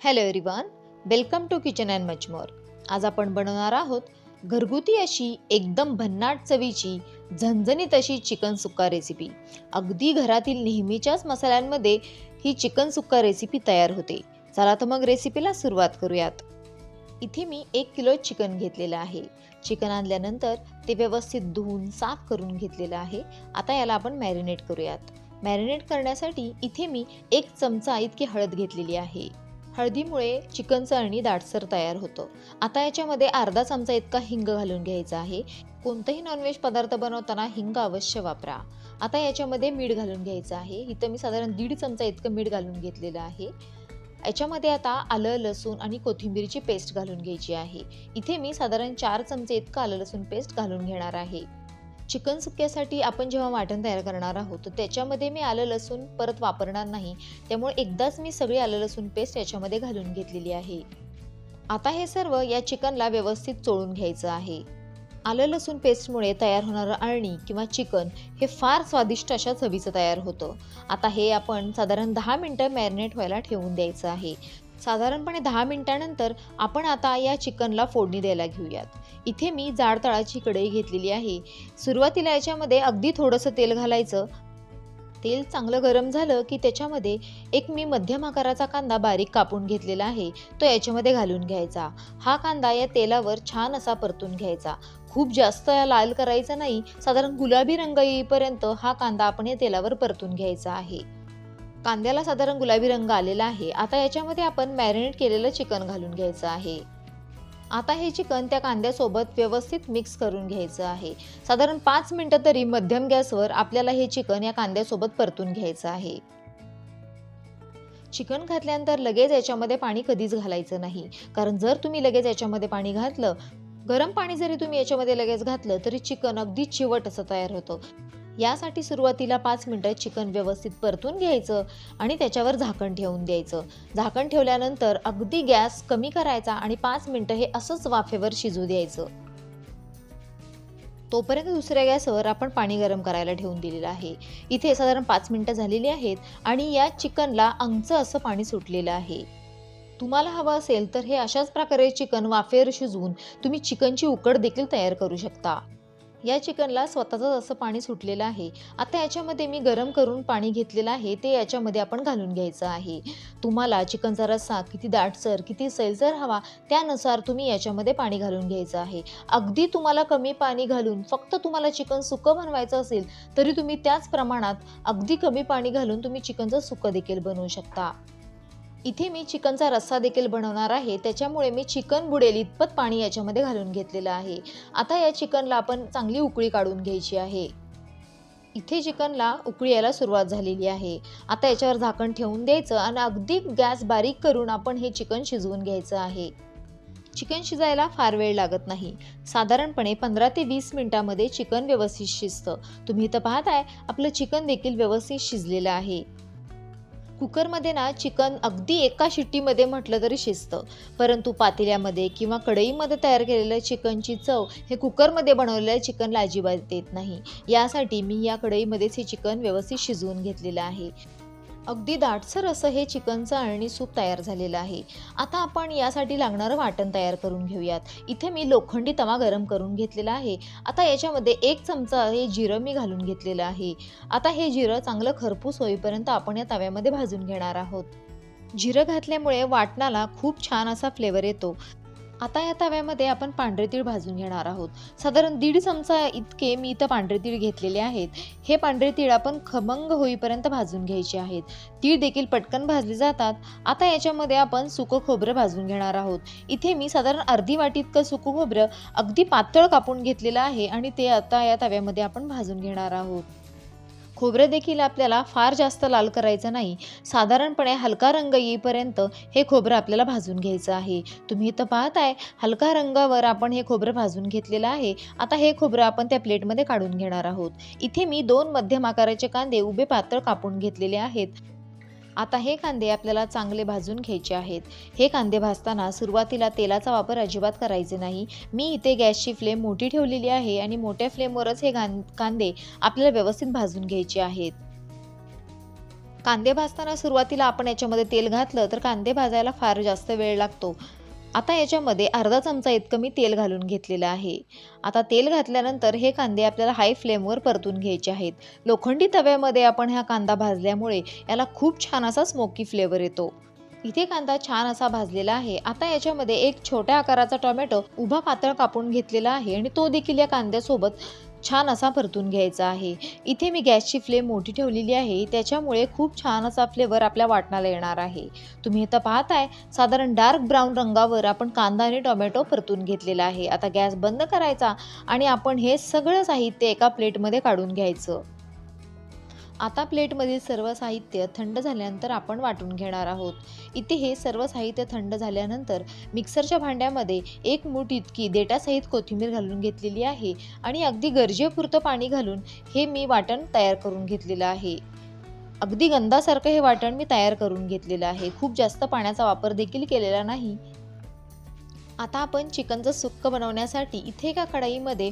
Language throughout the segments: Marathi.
Hello everyone welcome to kitchen and much more आज आपण बनवणार आहोत घरगुती अशी एकदम भन्नाट चवीची झणझणीत अशी चिकन सुक्का रेसिपी अगदी घरातील नेहमीच्याच मसाल्यांमध्ये ही चिकन सुक्का रेसिपी तयार होते. चला तर मग रेसिपीला सुरुवात करूयात. इथे मी एक किलो चिकन घेतलेलं आहे. चिकन आणल्यानंतर ते व्यवस्थित धुवून साफ करून घेतलेलं आहे. आता याला आपण मॅरिनेट करूयात. मॅरिनेट करण्यासाठी इथे मी एक चमचा इतकी हळद घेतलेली आहे. हळदीमुळे चिकन अळणी दाटसर तयार होतं. आता याच्यामध्ये अर्धा चमचा इतका हिंग घालून घ्यायचा आहे. कोणताही नॉनव्हेज पदार्थ बनवताना हिंग अवश्य वापरा. आता याच्यामध्ये मीठ घालून घ्यायचं आहे. इथं मी साधारण दीड चमचा इतकं मीठ घालून घेतलेलं आहे. याच्यामध्ये आता आलं लसूण आणि कोथिंबीरची पेस्ट घालून घ्यायची आहे. इथे मी साधारण चार चमचे इतकं आलं लसूण पेस्ट घालून घेणार आहे. चिकन सुक्यासाठी आपण जेव्हा वाटण तयार करणार आहोत तर त्याच्यामध्ये मी आलं लसूण परत वापरणार नाही. त्यामुळे एकदाच मी सगळी आलं लसूण पेस्ट याच्यामध्ये घालून घेतलेली आहे. आता हे सर्व या चिकनला व्यवस्थित चोळून घ्यायचं आहे. आलं लसूण पेस्टमुळे तयार होणारं अळणी किंवा चिकन हे फार स्वादिष्ट अशा चवीचं तयार होतं. आता हे आपण साधारण दहा मिनटं मॅरिनेट व्हायला ठेवून द्यायचं आहे. साधारणपणे दहा मिनिटानंतर आपण आता या चिकनला फोडणी द्यायला घेऊयात. इथे मी जाड तळाची कढई घेतलेली आहे. सुरुवातीला याच्यामध्ये अगदी थोडंसं तेल घालायचं. तेल चांगलं गरम झालं की त्याच्यामध्ये एक मी मध्यम आकाराचा कांदा बारीक कापून घेतलेला आहे. तो याच्यामध्ये घालून घ्यायचा. हा कांदा या तेलावर छान असा परतून घ्यायचा. खूप जास्त या लाल करायचा नाही. साधारण गुलाबी रंग येईपर्यंत हा कांदा आपण या तेलावर परतून घ्यायचा आहे. कांद्याला साधारण गुलाबी रंग आलेला आहे. आता याच्यामध्ये आपण मॅरिनेट केलेलं चिकन घालून घ्यायचं आहे. आता हे चिकन त्या कांद्यासोबत व्यवस्थित मिक्स करून घ्यायचं आहे. साधारण पाच मिनटं तरी मध्यम गॅसवर आपल्याला हे चिकन या कांद्यासोबत परतून घ्यायचं आहे. चिकन घातल्यानंतर लगेच याच्यामध्ये पाणी कधीच घालायचं नाही. कारण जर तुम्ही लगेच याच्यामध्ये पाणी घातलं गरम पाणी जरी तुम्ही याच्यामध्ये लगेच घातलं तरी चिकन अगदी चिवट असं तयार होतं. यासाठी सुरुवातीला पाच मिनटं चिकन व्यवस्थित परतून घ्यायचं आणि त्याच्यावर झाकण ठेवून द्यायचं. झाकण ठेवल्यानंतर अगदी गॅस कमी करायचा आणि पाच मिनटं हे असंच वाफेवर शिजू द्यायचं. तोपर्यंत दुसऱ्या गॅसवर आपण पाणी गरम करायला ठेवून दिलेलं आहे. इथे साधारण पाच मिनटं झालेली आहेत आणि या चिकनला अंगचं असं पाणी सुटलेलं आहे. तुम्हाला हवं असेल तर हे अशाच प्रकारे चिकन वाफेवर शिजवून तुम्ही चिकनची उकड देखील तयार करू शकता. या चिकनला स्वतःचं असं पाणी सुटलेलं आहे आता याच्यामध्ये मी गरम करून पाणी घेतलेलं आहे ते याच्यामध्ये आपण घालून घ्यायचं आहे. तुम्हाला चिकनचा रस्सा किती दाटसर किती सैलसर हवा त्यानुसार तुम्ही याच्यामध्ये पाणी घालून घ्यायचं आहे. अगदी तुम्हाला कमी पाणी घालून फक्त तुम्हाला चिकन सुकं बनवायचं असेल तरी तुम्ही त्याच प्रमाणात अगदी कमी पाणी घालून तुम्ही चिकनचं सुकं देखील बनवू शकता. इथे मी चिकनचा रस्सा देखील बनवणार आहे. त्याच्यामुळे मी चिकन बुडेल इतपत पाणी याच्यामध्ये घालून घेतलेलं आहे. आता या चिकनला आपण चांगली उकळी काढून घ्यायची आहे. इथे चिकनला उकळी यायला सुरुवात झालेली आहे. आता याच्यावर झाकण ठेवून द्यायचं आणि अगदी गॅस बारीक करून आपण हे चिकन शिजवून घ्यायचं आहे. चिकन शिजायला फार वेळ लागत नाही. साधारणपणे पंधरा ते वीस मिनिटामध्ये चिकन व्यवस्थित शिजतं. तुम्ही इथं पाहताय आपलं चिकन देखील व्यवस्थित शिजलेलं आहे. कुकरमध्ये ना चिकन अगदी एका शिट्टीमध्ये म्हटलं तरी शिजतं. परंतु पातेल्यामध्ये किंवा कढईमध्ये तयार केलेलं चिकनची चव हे कुकरमध्ये बनवलेल्या चिकनला अजिबात येत नाही. यासाठी मी या कढईमध्येच हे चिकन व्यवस्थित शिजवून घेतलेलं आहे. अगदी दाटसर असं हे चिकनचं अळणी सूप तयार झालेलं आहे. आता आपण यासाठी लागणारं वाटण तयार करून घेऊयात. इथे मी लोखंडी तवा गरम करून घेतलेला आहे. आता याच्यामध्ये एक चमचा हे जिरं मी घालून घेतलेलं आहे. आता हे जिरं चांगलं खरपूस होईपर्यंत आपण या तव्यामध्ये भाजून घेणार आहोत. जिरं घातल्यामुळे वाटणाला खूप छान असा फ्लेवर येतो. आता या तव्यामध्ये आपण पांढरे तीळ भाजून घेणार आहोत. साधारण दीड चमचा इतके मी इथं पांढरे तीळ घेतलेले आहेत. हे पांढरे तीळ आपण खमंग होईपर्यंत भाजून घ्यायचे आहेत. तीळ देखील पटकन भाजले जातात. आता याच्यामध्ये आपण सुकं खोबरं भाजून घेणार आहोत. इथे मी साधारण अर्धी वाटी इतकं सुकं खोबरं अगदी पातळ कापून घेतलेलं आहे आणि ते आता या तव्यामध्ये आपण भाजून घेणार आहोत. खोबरं देखील आपल्याला फार जास्त लाल करायचं नाही. साधारणपणे हलका रंग येईपर्यंत हे खोबरं आपल्याला भाजून घ्यायचं आहे. तुम्ही इथं पाहताय हलका रंगावर आपण हे खोबरं भाजून घेतलेलं आहे. आता हे खोबरं आपण त्या प्लेटमध्ये काढून घेणार आहोत. इथे मी दोन मध्यम आकाराचे कांदे उभे पातळ कापून घेतलेले आहेत. आता हे कांदे आपल्याला चांगले भाजून घ्यायचे आहेत. हे कांदे भाजताना सुरुवातीला तेलाचा वापर अजिबात करायचे नाही. मी इथे गॅसची फ्लेम मोठी ठेवलेली आहे आणि मोठ्या फ्लेमवरच हे गां कांदे आपल्याला व्यवस्थित भाजून घ्यायचे आहेत. कांदे भाजताना सुरुवातीला आपण याच्यामध्ये तेल घातलं तर कांदे भाजायला फार जास्त वेळ लागतो. आता याच्यामध्ये अर्धा चमचा इतकं मी तेल घालून घेतलेलं आहे. आता तेल घातल्यानंतर हे कांदे आपल्याला हाय फ्लेमवर परतून घ्यायचे आहेत. लोखंडी तव्यामध्ये आपण हा कांदा भाजल्यामुळे याला खूप छान असा स्मोकी फ्लेवर येतो. इथे कांदा छान असा भाजलेला आहे. आता याच्यामध्ये एक छोट्या आकाराचा टोमॅटो उभा पातळ कापून घेतलेला आहे आणि तो देखील या कांद्यासोबत छान असा परतून घ्यायचा आहे. इथे मी गॅसची फ्लेम मोठी ठेवलेली आहे. त्याच्यामुळे खूप छान असा फ्लेवर आपल्या वाटणाला येणार आहे. तुम्ही इथं पाहताय साधारण डार्क ब्राऊन रंगावर आपण कांदा आणि टोमॅटो परतून घेतलेला आहे. आता गॅस बंद करायचा आणि आपण हे सगळं साहित्य एका प्लेटमध्ये काढून घ्यायचं. आता प्लेटमधील सर्व साहित्य थंड झाल्यानंतर आपण वाटून घेणार आहोत. इथे हे सर्व साहित्य थंड झाल्यानंतर मिक्सरच्या भांड्यामध्ये एक मूठ इतकी देटासहित कोथिंबीर घालून घेतलेली आहे आणि अगदी गरजेपुरतं पाणी घालून हे मी वाटण तयार करून घेतलेलं आहे. अगदी गंधासारखं हे वाटण मी तयार करून घेतलेलं आहे. खूप जास्त पाण्याचा वापर देखील केलेला नाही. आता आपण चिकनचं सुक्क बनवण्यासाठी इथे एका कढाईमध्ये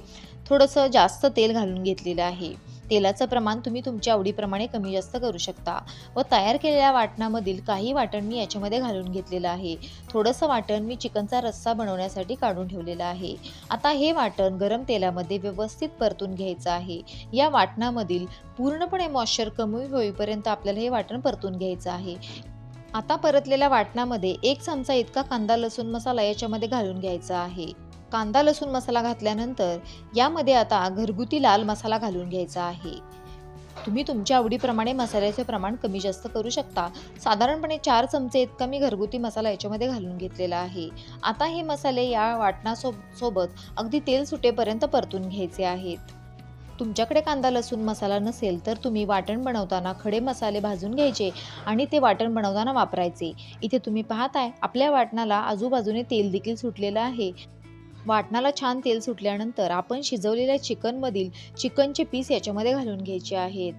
थोडंसं जास्त तेल घालून घेतलेलं आहे. तेलाचं प्रमाण तुम्ही तुमच्या आवडीप्रमाणे कमी जास्त करू शकता. व तयार केलेल्या वाटणामधील काही वाटण मी याच्यामध्ये घालून घेतलेलं आहे. थोडंसं वाटण मी चिकनचा रस्सा बनवण्यासाठी काढून ठेवलेलं आहे. आता हे वाटण गरम तेलामध्ये व्यवस्थित परतून घ्यायचं आहे. या वाटणामधील पूर्णपणे मॉइश्चर कमी होईपर्यंत आपल्याला हे वाटण परतून घ्यायचं आहे. आता परतलेल्या वाटणामध्ये एक चमचा इतका कांदा लसूण मसाला याच्यामध्ये घालून घ्यायचा आहे. कांदा लसूण मसाला घातल्यानंतर यामध्ये आता घरगुती लाल मसाला घालून घ्यायचा आहे. तुम्ही तुमच्या आवडीप्रमाणे मसाल्याचे प्रमाण कमी जास्त करू शकता. साधारणपणे चार चमचे इतका मी घरगुती मसाला याच्यामध्ये घालून घेतलेला आहे. आता हे मसाले या वाटणासोब सोबत अगदी तेल सुटेपर्यंत परतून घ्यायचे आहेत. तुमच्याकडे कांदा लसूण मसाला नसेल तर तुम्ही वाटण बनवताना खडे मसाले भाजून घ्यायचे आणि ते वाटण बनवताना वापरायचे. इथे तुम्ही पाहताय आपल्या वाटणाला आजूबाजूने तेल देखील सुटलेलं आहे. वाटणाला छान तेल सुटल्यानंतर आपण शिजवलेल्या चिकनमधील चिकनचे पीस याच्यामध्ये घालून घ्यायचे आहेत.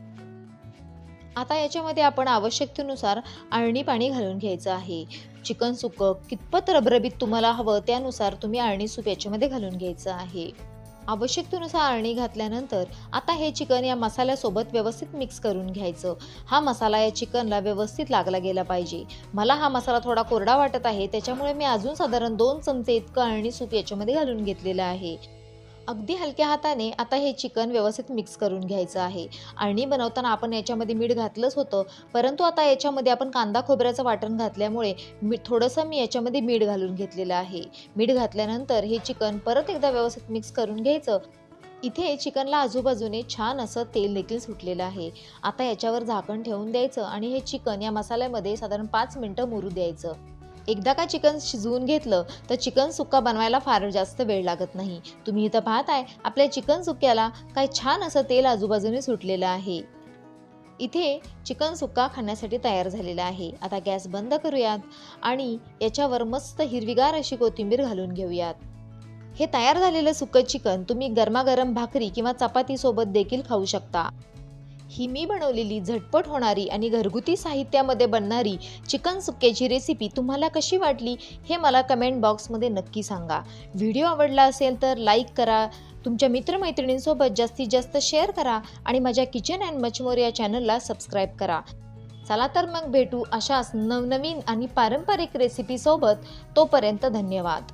आता याच्यामध्ये आपण आवश्यकतेनुसार आळणी पाणी घालून घ्यायचं आहे. चिकन सुकं कितपत रबरबीत तुम्हाला हवं त्यानुसार तुम्ही आळणी सूप याच्यामध्ये घालून घ्यायचं आहे. आवश्यकतेनुसार अळणी घातल्यानंतर आता हे चिकन या मसाल्यासोबत व्यवस्थित मिक्स करून घ्यायचं. हा मसाला या चिकनला व्यवस्थित लागला गेला पाहिजे. मला हा मसाला थोडा कोरडा वाटत आहे त्याच्यामुळे मी अजून साधारण दोन चमचे इतकं अळणी सूप याच्यामध्ये घालून घेतलेलं आहे. अगदी हलक्या हाताने आता हे चिकन व्यवस्थित मिक्स करून घ्यायचं आहे. आणि बनवताना आपण याच्यामध्ये मीठ घातलंच होतं. परंतु आता याच्यामध्ये आपण कांदा खोबऱ्याचं वाटण घातल्यामुळे मी थोडंसं मी याच्यामध्ये मीठ घालून घेतलेलं आहे. मीठ घातल्यानंतर हे चिकन परत एकदा व्यवस्थित मिक्स करून घ्यायचं. इथे चिकनला आजूबाजूने छान असं तेल देखील सुटलेलं आहे. आता याच्यावर झाकण ठेवून द्यायचं आणि हे चिकन या मसाल्यामध्ये साधारण पाच मिनटं मुरू द्यायचं. एकदा का चिकन शिजवून घेतलं तर चिकन सुक्का बनवायला फार जास्त वेळ लागत नाही. तुम्ही इथं पाहताय आपल्या चिकन सुक्याला काय छान असं तेल आजूबाजूने सुटलेलं आहे. इथे चिकन सुक्का खाण्यासाठी तयार झालेला आहे. आता गॅस बंद करूयात आणि याच्यावर मस्त हिरवीगार अशी कोथिंबीर घालून घेऊयात. हे तयार झालेलं सुकं चिकन तुम्ही गरमागरम भाकरी किंवा चपातीसोबत देखील खाऊ शकता. ही मी बनवलेली झटपट होणारी आणि घरगुती साहित्यामध्ये बनणारी चिकन सुक्याची रेसिपी तुम्हाला कशी वाटली हे मला कमेंट बॉक्समध्ये नक्की सांगा. व्हिडिओ आवडला असेल तर लाईक करा तुमच्या मित्रमैत्रिणींसोबत जास्तीत जास्त शेअर करा आणि माझ्या किचन अँड मचमोर या चॅनलला सबस्क्राईब करा. चला तर मग भेटू अशाच नवनवीन आणि पारंपरिक रेसिपीसोबत तोपर्यंत धन्यवाद.